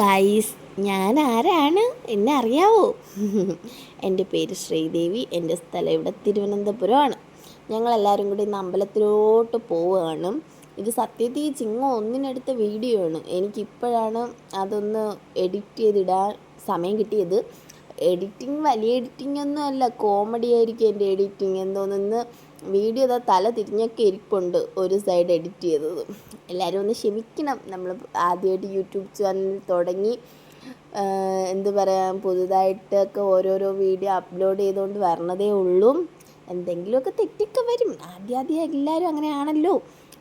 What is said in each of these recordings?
Guys ഞാൻ ആരാണ്? എന്നെ അറിയാവോ? എന്റെ പേര് ശ്രീദേവി. എന്റെ സ്ഥലം ഇവിടെ തിരുവനന്തപുരമാണ്. ഞങ്ങളെല്ലാവരും കൂടി ഇന്ന് അമ്പലത്തിലോട്ട് പോവുകയാണ്. ഇത് സത്യത്തിൽ ചിങ്ങ ഒന്നിനെടുത്ത വീഡിയോ ആണ് എനിക്കിപ്പോഴാണ് അതൊന്ന് എഡിറ്റ് ചെയ്തിടാൻ സമയം കിട്ടിയത്. എഡിറ്റിംഗ് വലിയ എഡിറ്റിംഗ് ഒന്നും അല്ല. കോമഡി ആയിരിക്കും എന്റെ എഡിറ്റിംഗ് തോന്നുന്നു. വീഡിയോ ഇതാ തല തിരിഞ്ഞൊക്കെ ഇരിപ്പുണ്ട് ഒരു സൈഡ് എഡിറ്റ് ചെയ്തത്. എല്ലാവരും ഒന്ന് ക്ഷമിക്കണം. നമ്മൾ ആദ്യമായിട്ട് യൂട്യൂബ് ചാനൽ തുടങ്ങി എന്ത് പറയാം പുതുതായിട്ടൊക്കെ ഓരോരോ വീഡിയോ അപ്ലോഡ് ചെയ്തുകൊണ്ട് വരണതേ ഉള്ളൂ. എന്തെങ്കിലുമൊക്കെ തെറ്റൊക്കെ വരും. ആദ്യം എല്ലാവരും അങ്ങനെയാണല്ലോ.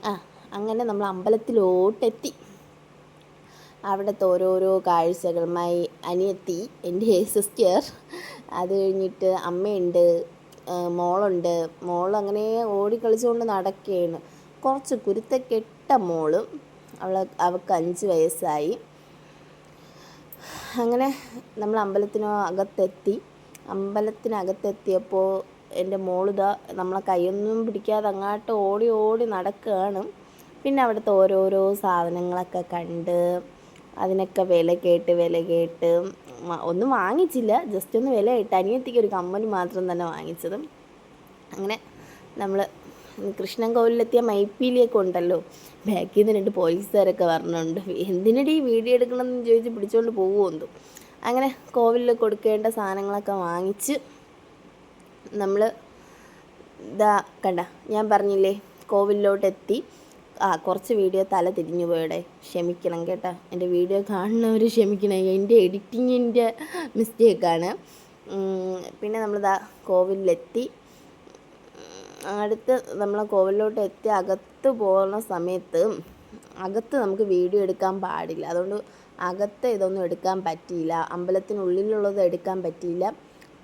ആ അങ്ങനെ നമ്മൾ അമ്പലത്തിലോട്ടെത്തി. അവിടുത്തെ ഓരോരോ കാഴ്ചകളുമായി അനിയത്തി എന്റെ സിസ്റ്റർ അത് കഴിഞ്ഞിട്ട് അമ്മയുണ്ട് മോളുണ്ട്. മോൾ അങ്ങനെ ഓടിക്കളിച്ചുകൊണ്ട് നടക്കുകയാണ്. കുറച്ച് കുരുത്തക്കെട്ട മോൾ അവൾ അവൾക്ക് അഞ്ച് വയസ്സായി. അങ്ങനെ നമ്മൾ അമ്പലത്തിന് അകത്തെത്തി അമ്പലത്തിനകത്തെത്തിയപ്പോൾ എന്റെ മോളിതാ നമ്മളെ കൈയൊന്നും പിടിക്കാതെ അങ്ങോട്ട് ഓടി ഓടി നടക്കുകയാണ്. പിന്നെ അവിടുത്തെ ഓരോരോ സാധനങ്ങളൊക്കെ കണ്ട് അതിനൊക്കെ വില കേട്ട് വില കേട്ട് ഒന്നും വാങ്ങിച്ചില്ല. ജസ്റ്റ് ഒന്ന് വില കേട്ട്. അനിയത്തിക്ക് ഒരു കമ്മൽ മാത്രം തന്നെ വാങ്ങിച്ചത്. അങ്ങനെ നമ്മൾ കൃഷ്ണൻ കോവിലെത്തിയ മൈപ്പീലിയൊക്കെ ഉണ്ടല്ലോ. ബാക്കിൽ നിന്ന് രണ്ട് പോലീസുകാരൊക്കെ പറഞ്ഞുണ്ട് എന്തിനടി വീഡിയോ എടുക്കണമെന്ന് ചോദിച്ച് പിടിച്ചുകൊണ്ട് പോകുമെന്നു അങ്ങനെ കോവിലിൽ കൊടുക്കേണ്ട സാധനങ്ങളൊക്കെ വാങ്ങിച്ച് നമ്മൾ ഇതാ കണ്ട ഞാൻ പറഞ്ഞില്ലേ കോവിലിലോട്ട് എത്തി ആ കുറച്ച് വീഡിയോ തല തിരിഞ്ഞു പോയടെ. ക്ഷമിക്കണം കേട്ടോ. എന്റെ വീഡിയോ കാണുന്നവർ ക്ഷമിക്കണം. എന്റെ എഡിറ്റിങ്ങിന്റെ മിസ്റ്റേക്കാണ്. പിന്നെ നമ്മളിതാ കോവിലെത്തി. അടുത്ത് നമ്മൾ കോവിലോട്ട് എത്തി അകത്ത് പോകുന്ന സമയത്ത് അകത്ത് നമുക്ക് വീഡിയോ എടുക്കാൻ പാടില്ല. അതുകൊണ്ട് അകത്ത് ഇതൊന്നും എടുക്കാൻ പറ്റിയില്ല. അമ്പലത്തിനുള്ളിലുള്ളത് എടുക്കാൻ പറ്റിയില്ല.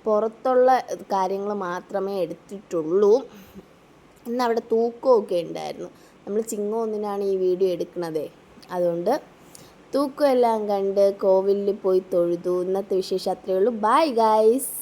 പുറത്തുള്ള കാര്യങ്ങൾ മാത്രമേ എടുത്തിട്ടുള്ളൂ. ഇന്ന് അവിടെ തൂക്കമൊക്കെ ഉണ്ടായിരുന്നു. നമ്മൾ ചിങ്ങം ഒന്നിനാണ് ഈ വീഡിയോ എടുക്കുന്നത് അതുകൊണ്ട് തൂക്കുമെല്ലാം കണ്ട് കോവിലിൽ പോയി തൊഴുതു. ഇന്നത്തെ വിശേഷം അത്രയേ ബൈ ഗൈസ്